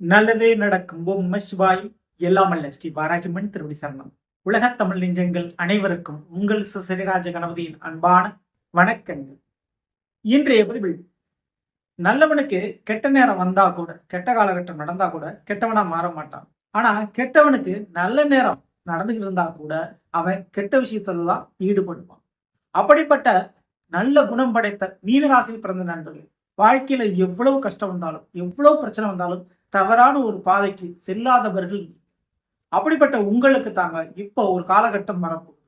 நல்லதே நடக்கும். ஓம் நம சிவாய். எல்லாம் அல்ல. ஸ்ரீ பாராகிமன் திருவடி சரணம். உலகத் தமிழ் நெஞ்சங்கள் அனைவருக்கும் உங்கள் சுசரிராஜ கணபதியின் அன்பான வணக்கங்கள். இன்றைய பதிவில் நல்லவனுக்கு கெட்ட நேரம் வந்தா கூட கெட்ட காலகட்டம் நடந்தா கூட கெட்டவனா மாற மாட்டான். ஆனா கெட்டவனுக்கு நல்ல நேரம் நடந்துகிட்டு இருந்தா கூட அவன் கெட்ட விஷயத்துல தான் ஈடுபடுவான். அப்படிப்பட்ட நல்ல குணம் படைத்த மீனராசியில் பிறந்த நண்பர்கள் வாழ்க்கையில எவ்வளவு கஷ்டம் வந்தாலும் எவ்வளவு பிரச்சனை வந்தாலும் தவறான ஒரு பாதைக்கு செல்லாதவர்கள் அப்படிப்பட்ட உங்களுக்கு தாங்க இப்போ ஒரு காலகட்டம் வரப்போகுது.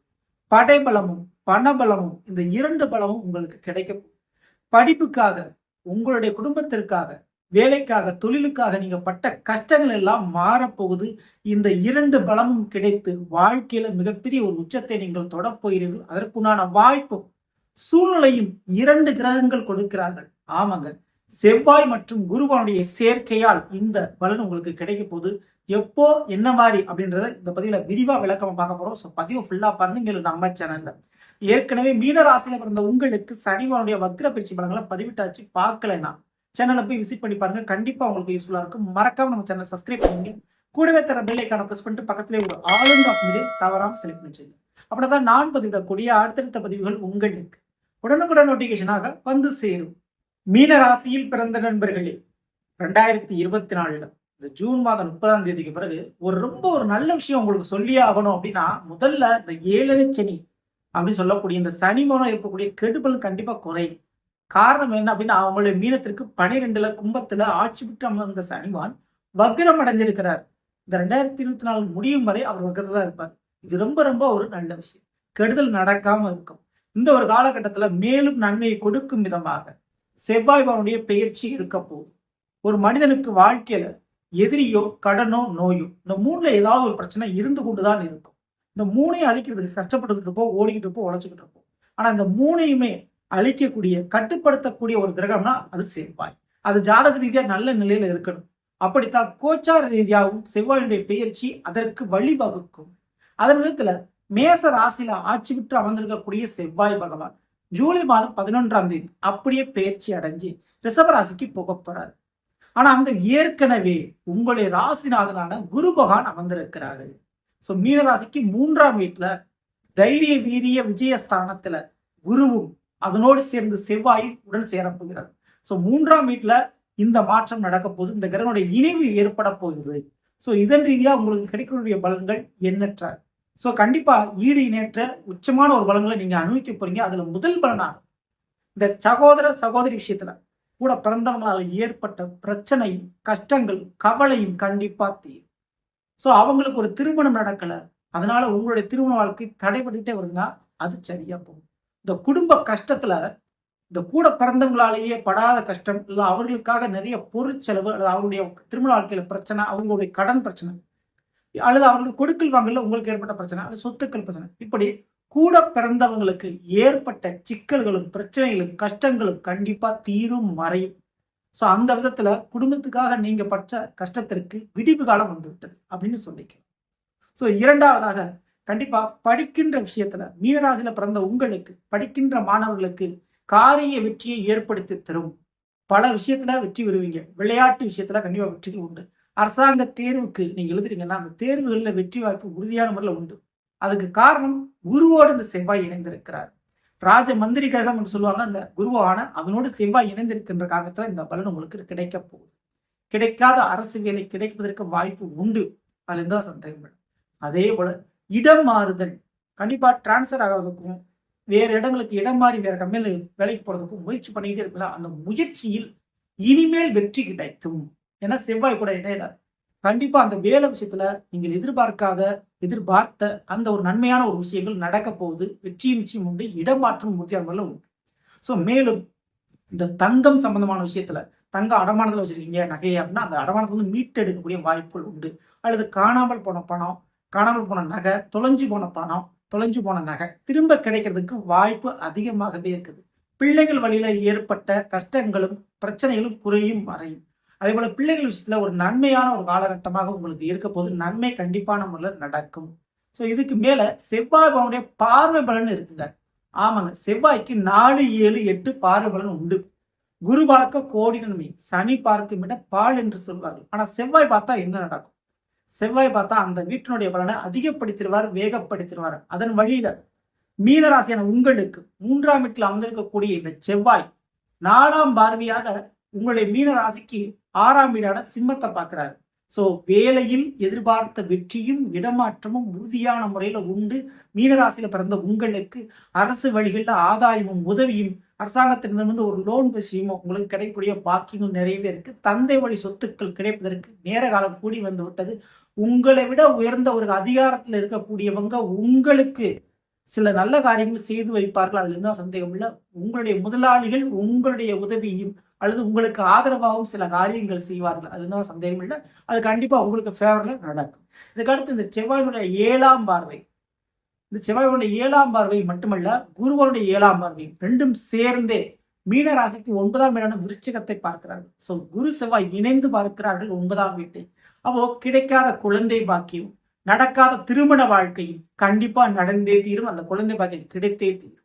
படைபலமும் பணபலமும் இந்த இரண்டு பலமும் உங்களுக்கு கிடைக்கும் படிப்புக்காக உங்களுடைய குடும்பத்திற்காக வேலைக்காக தொழிலுக்காக நீங்க பட்ட கஷ்டங்கள் எல்லாம் மாறப்போகுது. இந்த இரண்டு பலமும் கிடைத்து வாழ்க்கையில மிகப்பெரிய ஒரு உச்சத்தை நீங்கள் தொடப்போகிறீர்கள் அதற்குண்டான வாய்ப்பும் சூழ்நிலையும் இரண்டு கிரகங்கள் கொடுக்கிறார்கள். ஆமாங்க. செவ்வாய் மற்றும் குருவானுடைய சேர்க்கையால் இந்த பலன் உங்களுக்கு கிடைக்க போகுது. எப்போ என்ன மாதிரி அப்படின்றத இந்த பதிவுல விரிவா விளக்கமா பார்க்க போறோம். ஸோ பதிவு ஃபுல்லா பாருங்க. இங்க நம்ம சேனல்ல ஏற்கனவே மீன ராசியில பிறந்த உங்களுக்கு சனிவானுடைய வக்ர பயிற்சி பலன்களை பதிவிட்டாச்சு. பார்க்கலைன்னா சேனலை போய் விசிட் பண்ணி பாருங்க. கண்டிப்பா உங்களுக்கு யூஸ்ஃபுல்லா இருக்கும். மறக்காம நம்ம சேனல் சப்ஸ்கிரைப் பண்ணுங்க. கூடவே தர பெல்லைக்கான ப்ரெஸ் பண்ணிட்டு பக்கத்திலே ஒரு ஆளுங்க ஆப்ஷனிலே தவறாம செலக்ட் பண்ணி அப்படின்னா தான் நான் பதிவிடக்கூடிய அடுத்தடுத்த பதிவுகள் உங்களுக்கு. உடனுக்குடன் நோட்டிபிகேஷனாக வந்து சேரும். மீன ராசியில் பிறந்த நண்பர்களே ரெண்டாயிரத்தி இருபத்தி நாலுல இந்த ஜூன் மாதம் முப்பதாம் தேதிக்கு பிறகு ஒரு ரொம்ப ஒரு நல்ல விஷயம் உங்களுக்கு சொல்லியே ஆகணும் அப்படின்னா முதல்ல இந்த ஏழரை சனி அப்படின்னு சொல்லக்கூடிய இந்த சனி மூலம் இருக்கக்கூடிய கெடுபல் கண்டிப்பா குறையும். காரணம் என்ன அப்படின்னா அவங்களுடைய மீனத்திற்கு பனிரெண்டுல கும்பத்துல ஆட்சி விட்டு அமர்ந்த சனிவான் வக்ரம் அடைஞ்சிருக்கிறார். இந்த ரெண்டாயிரத்தி இருபத்தி நாலு முடியும் வரை அவர் வக்ரத்துல இருப்பார். இது ரொம்ப ரொம்ப ஒரு நல்ல விஷயம். கெடுதல் நடக்காம இருக்கும். இந்த ஒரு காலகட்டத்துல மேலும் நன்மையை கொடுக்கும் விதமாக செவ்வாய் பவனுடைய பெயர்ச்சி இருக்க போகுது. ஒரு மனிதனுக்கு வாழ்க்கையில எதிரியோ கடனோ நோயோ இந்த மூணுல ஏதாவது ஒரு பிரச்சனை இருந்து கொண்டுதான் இருக்கும். இந்த மூணையும் அழிக்கிறதுக்கு கஷ்டப்பட்டுக்கிட்டு இருப்போம் ஓடிக்கிட்டு இருப்போம் உழைச்சிக்கிட்டு இருப்போம். ஆனா இந்த மூணையுமே அழிக்கக்கூடிய கட்டுப்படுத்தக்கூடிய ஒரு கிரகம்னா அது செவ்வாய். அது ஜாதக ரீதியா நல்ல நிலையில இருக்கணும். அப்படித்தான் கோச்சார ரீதியாகவும் செவ்வாயுடைய பெயர்ச்சி அதற்கு வழிவகுக்கும். அதன் விதத்துல மேச ராசியில ஆட்சி விட்டு அமர்ந்திருக்கக்கூடிய செவ்வாய் பகவான் ஜூலை மாதம் பதினொன்றாம் தேதி அப்படியே பயிற்சி அடைஞ்சு ரிஷபராசிக்கு போக போறாரு. ஆனா அங்க ஏற்கனவே உங்களுடைய ராசிநாதனான குரு பகவான் அமர்ந்திருக்கிறாரு. சோ மீனராசிக்கு மூன்றாம் வீட்டுல தைரிய வீரிய விஜயஸ்தானத்துல குருவும் அதனோடு சேர்ந்து செவ்வாயும் உடன் சேரப்போகிறார் சோ மூன்றாம் வீட்டுல இந்த மாற்றம் நடக்க போகுது இந்த கிரகனுடைய இணைவு ஏற்பட போகுது சோ இதன் ரீதியா உங்களுக்கு கிடைக்கக்கூடிய பலன்கள் எண்ணற்ற சோ கண்டிப்பா ஈடு இணையற்ற உச்சமான ஒரு பலன்களை நீங்க அனுபவிக்க போறீங்க. அதுல முதல் பலனா இந்த சகோதர சகோதரி விஷயத்துல கூட பிறந்தவங்களால ஏற்பட்ட பிரச்சனை கஷ்டங்கள் கவலையும் கண்டிப்பா தீரும். சோ அவங்களுக்கு ஒரு திருமணம் நடக்கலை. அதனால உங்களுடைய திருமண வாழ்க்கை தடைபட்டுட்டே வருதுன்னா அது சரியா போகும். இந்த குடும்ப கஷ்டத்துல இந்த கூட பிறந்தவங்களாலேயே படாத கஷ்டம் இல்லை அவர்களுக்காக நிறைய பொருட்செலவு அல்லது அவருடைய திருமண வாழ்க்கையில பிரச்சனை அவங்களுடைய கடன் பிரச்சனை அல்லது அவர்கள் கொடுக்கல் வாங்கல உங்களுக்கு ஏற்பட்ட பிரச்சனை அல்லது சொத்துக்கள் பிரச்சனை. இப்படி கூட பிறந்தவங்களுக்கு ஏற்பட்ட சிக்கல்களும் பிரச்சனைகளும் கஷ்டங்களும் கண்டிப்பா தீரும் மறையும். ஸோ அந்த விதத்துல குடும்பத்துக்காக நீங்க பற்ற கஷ்டத்திற்கு விடிவு காலம் வந்து விட்டது அப்படின்னு சொல்லிக்கலாம். ஸோ இரண்டாவதாக கண்டிப்பா படிக்கின்ற விஷயத்துல மீனராசியில பிறந்த உங்களுக்கு படிக்கின்ற மாணவர்களுக்கு காரிய வெற்றியை ஏற்படுத்தி தரும். பல விஷயத்துல வெற்றி பெறுவீங்க. விளையாட்டு விஷயத்துல கண்டிப்பா வெற்றிகள் உண்டு. அரசாங்க தேர்வுக்கு நீங்க எழுதுறீங்கன்னா அந்த தேர்வுகளில் வெற்றி வாய்ப்பு உறுதியான முறையில் உண்டு. அதுக்கு காரணம் குருவோடு இந்த செவ்வாய் இணைந்திருக்கிறார். ராஜ மந்திரி கிரகம் என்று சொல்லுவாங்க அந்த குருவான அதனோடு செவ்வாய் இணைந்திருக்கின்ற காரணத்துல இந்த பலன் உங்களுக்கு கிடைக்க போகுது. கிடைக்காத அரசு வேலை கிடைப்பதற்கு வாய்ப்பு உண்டு. அதுல இருந்தா சந்தேகம் அதே போல இடம் மாறுதல் கண்டிப்பா டிரான்ஸ்ஃபர் ஆகிறதுக்கும் வேற இடங்களுக்கு இடம் மாறி வேற கம்பெனியில் வேலைக்கு போறதுக்கும் முயற்சி பண்ணிக்கிட்டே இருக்கலாம் அந்த முயற்சியில் இனிமேல் வெற்றி கிடைக்கும். ஏன்னா செவ்வாய் கூட இடையில கண்டிப்பா அந்த வேலை விஷயத்துல நீங்கள் எதிர்பார்க்காத எதிர்பார்த்த அந்த ஒரு நன்மையான ஒரு விஷயங்கள் நடக்க போகுது. வெற்றியும் நிச்சயம் உண்டு இடமாற்றம் உறுதியான உண்டு. ஸோ மேலும் இந்த தங்கம் சம்பந்தமான விஷயத்துல தங்க அடமானத்தில் வச்சிருக்கீங்க நகையை அப்படின்னா அந்த அடமானத்துல இருந்து மீட்டெடுக்கக்கூடிய வாய்ப்புகள் உண்டு. அல்லது காணாமல் போன பணம் காணாமல் போன நகை தொலைஞ்சு போன பணம் தொலைஞ்சு போன நகை திரும்ப கிடைக்கிறதுக்கு வாய்ப்பு அதிகமாகவே இருக்குது. பிள்ளைகள் வழியில ஏற்பட்ட கஷ்டங்களும் பிரச்சனைகளும் குறையும் மறையும். அதே போல பிள்ளைகள் விஷயத்துல ஒரு நன்மையான ஒரு காலகட்டமாக உங்களுக்கு இருக்க போது நன்மை கண்டிப்பான முறையில் நடக்கும். ஸோ இதுக்கு மேல செவ்வாய் பவனுடைய பார்வை பலன் இருக்குங்க. ஆமாங்க. செவ்வாய்க்கு நாலு ஏழு எட்டு பார்வை பலன் உண்டு. குரு பார்க்க கோடி நன்மை சனி பார்க்கும் விட பால் என்று சொல்வார்கள். ஆனா செவ்வாய் பார்த்தா என்ன நடக்கும்? செவ்வாய் பார்த்தா அந்த வீட்டினுடைய பலனை அதிகப்படுத்திடுவார் வேகப்படுத்திடுவார். அதன் வழியில மீனராசியான உங்களுக்கு மூன்றாம் வீட்டில் அமர்ந்திருக்கக்கூடிய இந்த செவ்வாய் நாலாம் பார்வையாக உங்களுடைய மீன ராசிக்கு ஆறாம் வீடான சிம்மத்தை பார்க்கிறாரு. ஸோ வேலையில் எதிர்பார்த்த வெற்றியும் இடமாற்றமும் உறுதியான முறையில உண்டு. மீனராசியில பிறந்த உங்களுக்கு அரசு வழிகளில் ஆதாயமும் உதவியும் அரசாங்கத்திலிருந்து ஒரு லோன் விஷயமும் உங்களுக்கு கிடைக்கக்கூடிய பாக்கியங்கள் நிறையவே இருக்கு. தந்தை வழி சொத்துக்கள் கிடைப்பதற்கு நேர காலம் கூடி வந்து விட்டது உங்களை விட உயர்ந்த ஒரு அதிகாரத்தில் இருக்கக்கூடியவங்க உங்களுக்கு சில நல்ல காரியங்கள் செய்து வைப்பார்கள். அதுல இருந்தால் சந்தேகம் இல்லை? உங்களுடைய முதலாளிகள் உங்களுடைய உதவியும் அல்லது உங்களுக்கு ஆதரவாகவும் சில காரியங்கள் செய்வார்கள். அதுதான் சந்தேகம் இல்லை? அது கண்டிப்பா உங்களுக்கு ஃபேவரில் நடக்கும். இதுக்கடுத்து இந்த செவ்வாயினுடைய ஏழாம் பார்வை. இந்த செவ்வாயினுடைய ஏழாம் பார்வை மட்டுமல்ல குருவனுடைய ஏழாம் பார்வை ரெண்டும் சேர்ந்தே மீன ராசிக்கு ஒன்பதாம் வீடான விருச்சகத்தை பார்க்கிறார்கள். ஸோ குரு செவ்வாய் இணைந்து பார்க்கிறார்கள் ஒன்பதாம் வீட்டை அப்போ கிடைக்காத குழந்தை பாக்கியம் நடக்காத திருமண வாழ்க்கையும் கண்டிப்பா நடந்தே தீரும். அந்த குழந்தை பாக்கியம் கிடைத்தே தீரும்.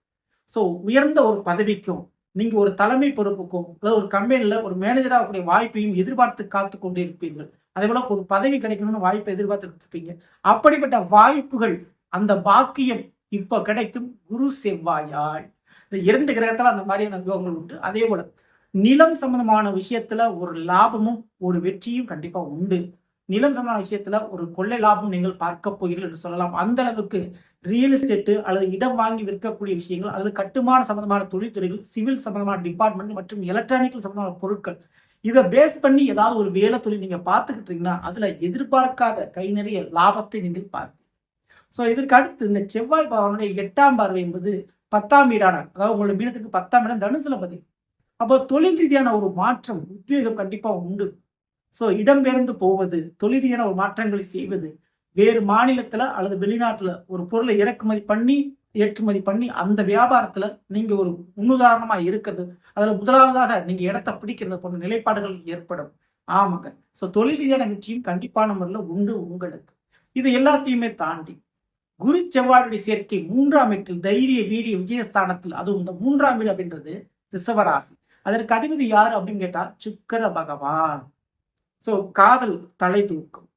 ஸோ உயர்ந்த ஒரு பதவிக்கும் நீங்க ஒரு தலைமை பொறுப்புக்கும் அதாவது ஒரு கம்பெனில ஒரு மேனேஜராக கூடிய வாய்ப்பையும் எதிர்பார்த்து காத்து கொண்டு இருப்பீர்கள். அதே போல ஒரு பதவி கிடைக்கணும்னு வாய்ப்பை எதிர்பார்த்து இருப்பீங்க அப்படிப்பட்ட வாய்ப்புகள் அந்த பாக்கியம் இப்ப கிடைக்கும். குரு செவ்வாயால். இந்த இரண்டு கிரகத்துல அந்த மாதிரியான யோகங்கள் உண்டு. அதே போல நிலம் சம்பந்தமான விஷயத்துல ஒரு லாபமும் ஒரு வெற்றியும் கண்டிப்பா உண்டு. நிலம் சம்பந்தமான விஷயத்துல ஒரு கொள்ளை லாபம் நீங்கள் பார்க்க போகிறீர்கள் என்று சொல்லலாம். அந்த அளவுக்கு ரியல் எஸ்டேட் அல்லது இடம் வாங்கி விற்கக்கூடிய விஷயங்கள் அல்லது கட்டுமான சம்பந்தமான தொழில்துறைகள் சிவில் சம்பந்தமான டிபார்ட்மெண்ட் மற்றும் எலக்ட்ரானிக்கல் சம்பந்தமான பொருட்கள் இதை பேஸ் பண்ணி ஏதாவது ஒரு வேலை தொழில் நீங்க பார்த்துக்கிட்டீங்கன்னா அதுல எதிர்பார்க்காத கை நிறைய லாபத்தை நீங்கள் பார்ப்பீங்க ஸோ இதற்கு அடுத்து இந்த செவ்வாய் பகவானுடைய எட்டாம் பார்வை என்பது பத்தாம் வீடான அதாவது உங்களோட மீனத்துக்கு பத்தாம் இடம் தனுசுல பதி அப்போ தொழில் ரீதியான ஒரு மாற்றம் உத்வேகம் கண்டிப்பா உண்டு. ஸோ இடம்பெயர்ந்து போவது தொழில் ஒரு மாற்றங்களை செய்வது வேறு மாநிலத்துல அல்லது வெளிநாட்டுல ஒரு பொருளை இறக்குமதி பண்ணி ஏற்றுமதி பண்ணி அந்த வியாபாரத்துல நீங்க ஒரு முன்னுதாரணமா இருக்கிறது. அதில் முதலாவதாக நீங்க இடத்த பிடிக்கிறது போன்ற நிலைப்பாடுகள் ஏற்படும். ஆமாங்க. ஸோ தொழில் ரீதியான வெற்றியும் கண்டிப்பான முறையில் உண்டு உங்களுக்கு. இது எல்லாத்தையுமே தாண்டி குரு செவ்வாயுடைய சேர்க்கை மூன்றாம் வீட்டில் தைரிய வீரிய விஜயஸ்தானத்தில் அதுவும் இந்த மூன்றாம் வீடு அப்படின்றது ரிசவராசி அதற்கு அதிபதி யாரு அப்படின்னு கேட்டா சுக்கர பகவான். சோ காதல் தலை தூக்கும்.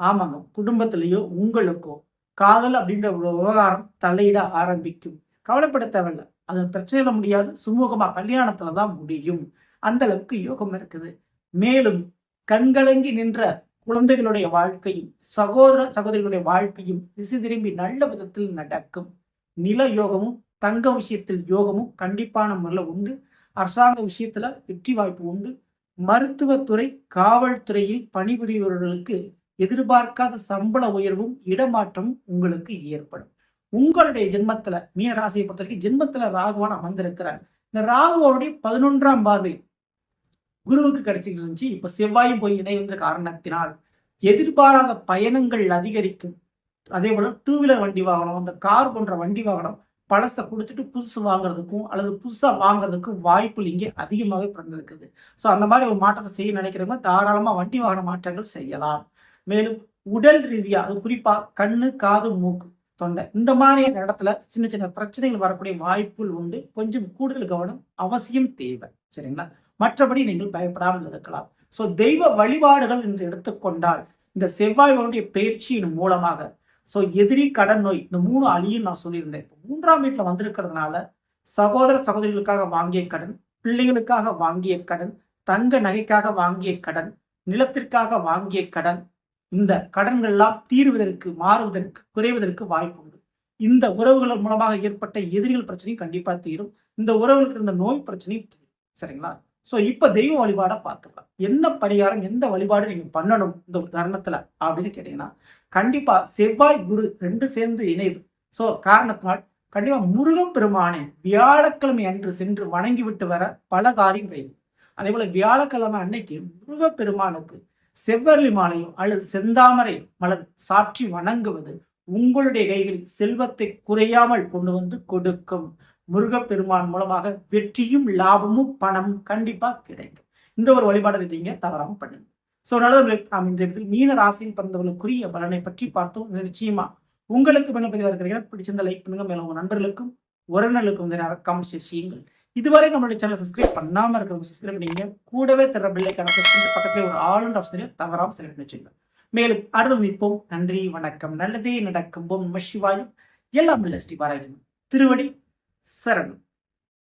ஆமாங்க. குடும்பத்திலேயோ உங்களுக்கோ காதல் அப்படின்ற ஒரு விவகாரம் தலையிட ஆரம்பிக்கும். கவலைப்பட தேவையில்ல. அது பிரச்சனையில முடியாது. சுமூகமா கல்யாணத்துல தான் முடியும். அந்த அளவுக்கு யோகம் இருக்குது. மேலும் கண்கலங்கி நின்ற குழந்தைகளுடைய வாழ்க்கையும் சகோதர சகோதரிகளுடைய வாழ்க்கையும் திசை திரும்பி நல்ல விதத்தில் நடக்கும். நில யோகமும் தங்க விஷயத்தில் யோகமும் கண்டிப்பான முறையில் உண்டு. அரசாங்க விஷயத்துல வெற்றி வாய்ப்பு உண்டு. மருத்துவத்துறை காவல்துறையில் பணிபுரிபவர்களுக்கு எதிர்பார்க்காத சம்பள உயர்வும் இடமாற்றமும் உங்களுக்கு ஏற்படும். உங்களுடைய ஜென்மத்துல மீன ராசியை பொறுத்த வரைக்கும் ஜென்மத்துல ராகுவான் அமர்ந்திருக்கிறார். இந்த ராகுவோடைய பதினொன்றாம் பார்வை குருவுக்கு கிடைச்சிட்டு இருந்துச்சு இப்ப செவ்வாயும் போய் இணைவந்த காரணத்தினால் எதிர்பாராத பயணங்கள் அதிகரிக்கும். அதே போல டூ வீலர் வண்டி வாகனம் அந்த கார் போன்ற வண்டி வாகனம் பழசை கொடுத்துட்டு புதுசு வாங்குறதுக்கும் அல்லது புதுசாக வாங்குறதுக்கும் வாய்ப்பு இங்கே அதிகமாகவே பிறந்திருக்குது. ஸோ அந்த மாதிரி ஒரு மாற்றத்தை செய்ய நினைக்கிறவங்க தாராளமாக வண்டி வாகன மாற்றங்கள் செய்யலாம். மேலும் உடல் ரீதியாக அது குறிப்பாக கண்ணு காது மூக்கு தொண்டை இந்த மாதிரியான இடத்துல சின்ன சின்ன பிரச்சனைகள் வரக்கூடிய வாய்ப்புகள் உண்டு. கொஞ்சம் கூடுதல் கவனம் அவசியம் தேவை. சரிங்களா? மற்றபடி நீங்கள் பயப்படாமல் இருக்கலாம். ஸோ தெய்வ வழிபாடுகள் என்று எடுத்துக்கொண்டால் இந்த செவ்வாயோடைய பயிற்சியின் மூலமாக ஸோ எதிரி கடன் நோய் இந்த மூணு அழியும் நான் சொல்லியிருந்தேன். இப்போ மூன்றாம் வீட்டில் வந்திருக்கிறதுனால சகோதர சகோதரிகளுக்காக வாங்கிய கடன் பிள்ளைகளுக்காக வாங்கிய கடன் தங்க நகைக்காக வாங்கிய கடன் நிலத்திற்காக வாங்கிய கடன் இந்த கடன்கள்லாம் தீர்வதற்கு மாறுவதற்கு குறைவதற்கு வாய்ப்பு உண்டு. இந்த உறவுகள் மூலமாக ஏற்பட்ட எதிரிகள் பிரச்சனையும் கண்டிப்பாக தீரும். இந்த உறவுகளுக்கு இருந்த நோய் பிரச்சனையும் தீரும். சரிங்களா? சோ இப்ப தெய்வ வழிபாட பார்த்துக்கலாம். என்ன பரிகாரம் எந்த வழிபாடு நீங்க பண்ணணும் இந்த ஒரு அப்படின்னு கேட்டீங்கன்னா கண்டிப்பா செவ்வாய் குரு ரெண்டு சேர்ந்து இணையுது. சோ காரணத்தினால் கண்டிப்பா முருகன் பெருமானை வியாழக்கிழமை அன்று சென்று வணங்கி விட்டு வர பல காரியங்கள் அதே போல வியாழக்கிழமை அன்னைக்கு முருக பெருமானுக்கு செவ்வரளி மாலையும் அல்லது செந்தாமரை மலர் சாற்றி வணங்குவது உங்களுடைய கைகளில் செல்வத்தை குறையாமல் கொண்டு வந்து கொடுக்கும். முருகப்பெருமான் மூலமாக வெற்றியும் லாபமும் பணமும் கண்டிப்பா கிடைக்கும். இந்த ஒரு வழிபாடு நீங்க தவறாம பண்ணுங்க. சோ நல்லது நாம் இந்த இடத்தில் மீன ராசியில் பிறந்தவர்களுக்குரிய பலனை பற்றி பார்த்தோம். நிச்சயமா உங்களுக்கு பண்ண பதிவாக இருக்கிற பிடிச்சிருந்த லைக் பண்ணுங்க. மேலும் உங்க நண்பர்களுக்கும் உறவினர்களுக்கும் கமெண்ட் செய்யுங்கள். இதுவரை நம்மளுடைய சேனல் சப்ஸ்கிரைப் பண்ணாம இருக்கிறவங்க சப்ஸ்கிரைப் பண்ணீங்க கூடவே தர பிள்ளை கணக்கு பக்கத்துல ஒரு ஆளுநர் ஆப்ஷன் தவறாம செலக்ட் பண்ணி வச்சுங்க மேலும் அடுத்து நிற்போம் நன்றி வணக்கம். நல்லதே நடக்கும். ஓம் நம சிவாயும். எல்லாம் ஸ்ரீ பாராயணம் திருவடி சரணம்